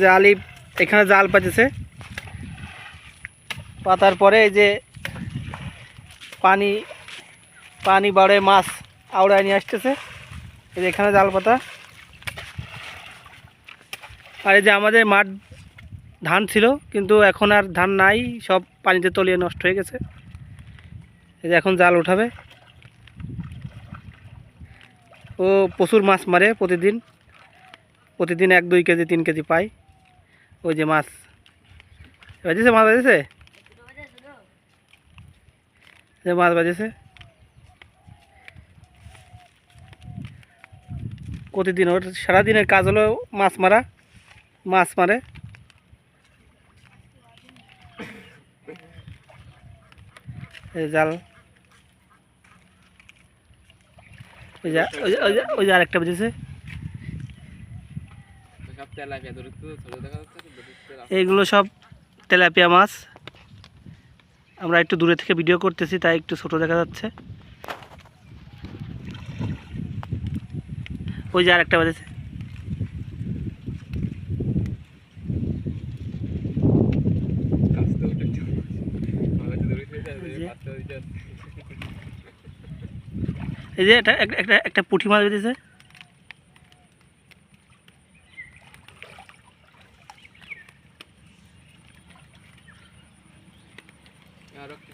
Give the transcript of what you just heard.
যে এখানে জাল পাতেছে। পাতার পরে এই যে পানি পানি বাড়ে, মাছ আওড়ায় নিয়ে আসতেছে। এই যে এখানে জাল পাতা। আর এই যে আমাদের মাঠ ধান ছিল, কিন্তু এখন আর ধান নাই, সব পানিতে তলিয়ে নষ্ট হয়ে গেছে। এই যে এখন জাল উঠাবে। ও প্রচুর মাছ মারে প্রতিদিন। প্রতিদিন এক, দুই কেজি, তিন কেজি পাই ওই যে মাছ। বাজেছে মাছ বাজেছে? মাছ বাজেছে। প্রতিদিন ওর? সারাদিনের কাজ হলো মাছ মারা। মাছ মারে। জাল। ওই যে- ওই যে- ওই যে আরেকটা বেজেছে সব তেলাপিয়া ধরে তো ছোট দেখা যাচ্ছে তো ধরতে রাখ- এইগুলো সব তেলাপিয়া মাছ। আমরা একটু দূরে থেকে ভিডিও করতেছি তাই একটু ছোট দেখা যাচ্ছে। ওই যে বাজেছে ধরে ফেলে যাবে, এই যে। একটা একটা- একটা একটা পুঁটি মাছ বেঁধেছে। আরও কি